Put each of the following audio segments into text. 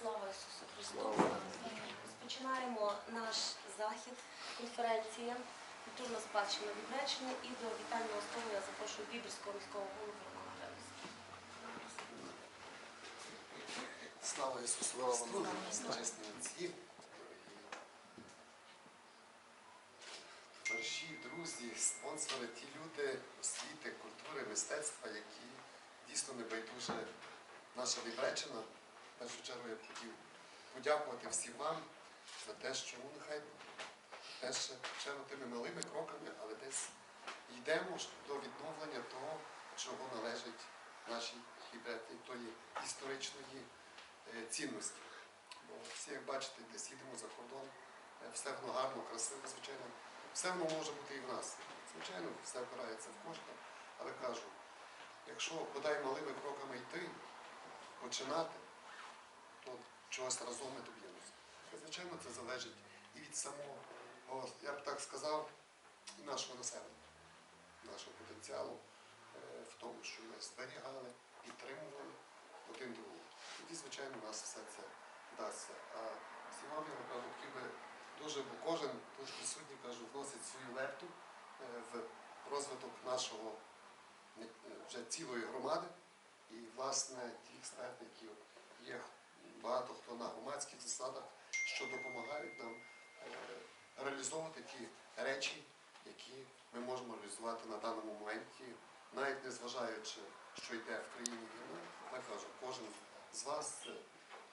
Слава Ісусу Христу! Розпочинаємо наш захід, конференція культурна спадщина Відречення і до вітального столу я запрошую Біберського міського голову. Слава Ісусу Отці, товариші, друзі, спонсори, ті люди освіти, культури, мистецтва, які дійсно не байдуже наша Вібречина. Першу чергу я б хотів подякувати всім вам за те, що ну, нехай теж чергу тими малими кроками, але десь йдемо до відновлення того, чого належить нашій Вібреті, тої історичної е, цінності. Бо всі, як бачите, десь їдемо за кордон, е, все воно гарно, красиво, звичайно. Все воно може бути і в нас. Звичайно, все опирається в кошти, але кажу, якщо бодай малими кроками йти, починати, то чогось разом ми доб'ємося. Звичайно, це залежить і від самого, я б так сказав, і нашого населення, нашого потенціалу е, в тому, що ми зберігали, підтримували один другого. Тоді, звичайно, у нас все це вдасться. А я кажу, хотів би дуже, бо кожен тут присутній кажу, вносить свою лепту е, в розвиток нашого е, вже цілої громади. І, власне, ті експерти, які є багато хто на громадських засадах, що допомагають нам е, реалізовувати ті речі, які ми можемо реалізувати на даному моменті, навіть не зважаючи, що йде в країні війна, я кажу, кожен з вас, е,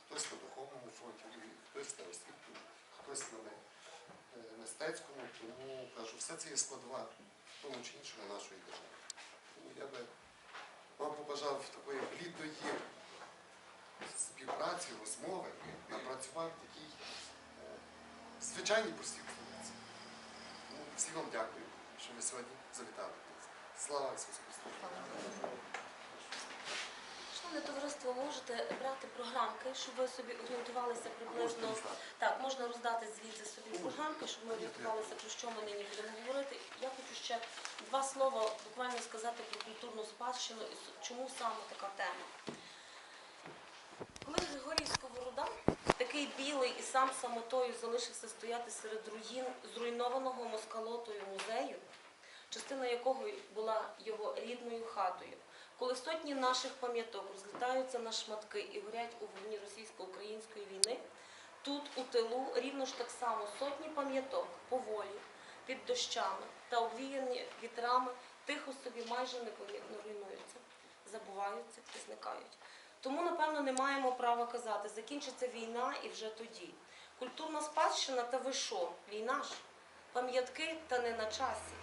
хтось на духовному фронті, хтось на освітньому, хтось на е, мистецькому, тому кажу, все це є складова тому чи іншого нашої держави. Тому я би вам побажав такої плідної співпраці, розмови, напрацювати такій е, звичайній простій обстановці. Тому всім вам дякую, що ви сьогодні завітали. Слава Ісусу Христу! Шановне товариство, можете брати програмки, щоб ви собі орієнтувалися приблизно. Так, можна роздати звідси собі програмки, щоб ми орієнтувалися, про що ми нині будемо говорити. Я хочу ще два слова буквально сказати про культурну спадщину і чому саме така тема. І сам самотою залишився стояти серед руїн зруйнованого москалотою музею, частина якого була його рідною хатою. Коли сотні наших пам'яток розлітаються на шматки і горять у вогні російсько-української війни, тут у тилу рівно ж так само сотні пам'яток поволі, під дощами та обвіяні вітрами тихо собі майже непомітно руйнуються, забуваються і зникають. Тому, напевно, не маємо права казати, закінчиться війна і вже тоді. Культурна спадщина та ви що? Війна ж? Пам'ятки та не на часі.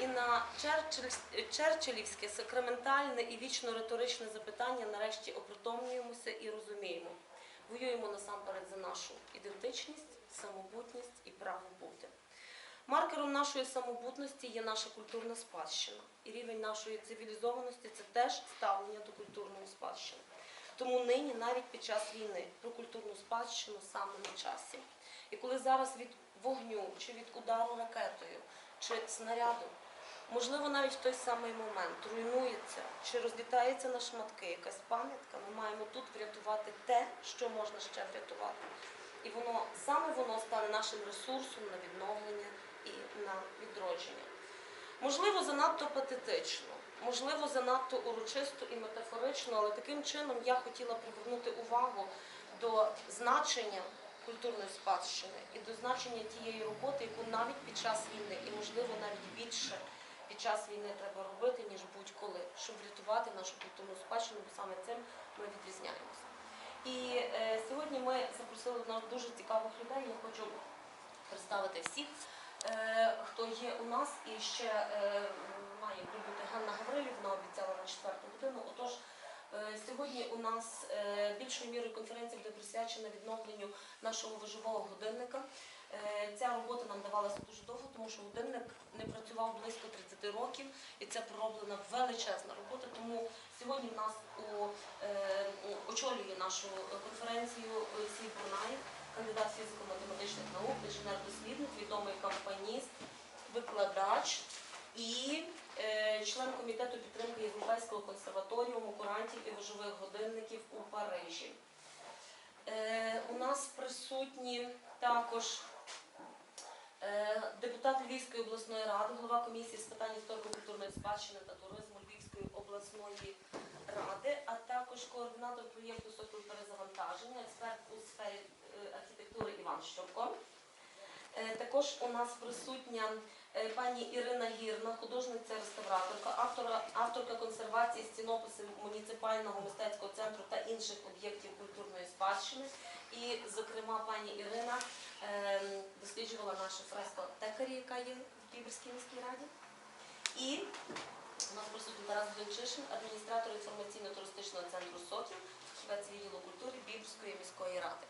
І на Черчиллівське сакраментальне і вічно риторичне запитання нарешті опритомлюємося і розуміємо. Воюємо насамперед за нашу ідентичність, самобутність і право бути. Маркером нашої самобутності є наша культурна спадщина. І рівень нашої цивілізованості це теж ставлення до культурної спадщини. Тому нині, навіть під час війни, про культурну спадщину саме на часі. І коли зараз від вогню чи від удару ракетою чи снаряду, можливо, навіть в той самий момент руйнується чи розлітається на шматки якась пам'ятка, ми маємо тут врятувати те, що можна ще врятувати. І воно саме воно стане нашим ресурсом на відновлення і на відродження. Можливо, занадто патетично, можливо, занадто урочисто і метафорично, але таким чином я хотіла привернути увагу до значення культурної спадщини і до значення тієї роботи, яку навіть під час війни, і можливо навіть більше під час війни треба робити, ніж будь-коли, щоб врятувати нашу культурну спадщину, бо саме цим ми відрізняємося. І е, сьогодні ми запросили нас дуже цікавих людей. Я хочу представити всіх, хто є у нас, і ще е, має прибути Ганна Гаврилівна, обіцяла на четверту годину. Отож, е, сьогодні у нас е, більшою мірою конференція буде присвячена відновленню нашого виживого годинника. Е, Ця робота нам давалася дуже довго, тому що годинник не працював близько 30 років, і це пророблена величезна робота. Тому сьогодні в нас е, очолює нашу конференцію Олексій Бурнаєв, кандидат фізико-математичних наук, інженер-дослідник, відомий кампаніст, викладач і е, член комітету підтримки Європейського консерваторіуму курантів і вижових годинників у Парижі. Е, у нас присутні також е, депутат Львівської обласної ради, голова комісії з питань історико-культурної спадщини та туризму Львівської обласної ради, а також координатор проєкту «Сокіл Також у нас присутня е, пані Ірина Гірна, художниця-реставраторка, авторка консервації стінописів муніципального мистецького центру та інших об'єктів культурної спадщини. І, зокрема, пані Ірина ем, досліджувала нашу фреско текарі, яка є в Ківерській міській раді. І у нас присутній Тарас Гринчишин, адміністратор інформаційно-туристичного центру СОТів, спецвідділу культури Бібрської міської ради.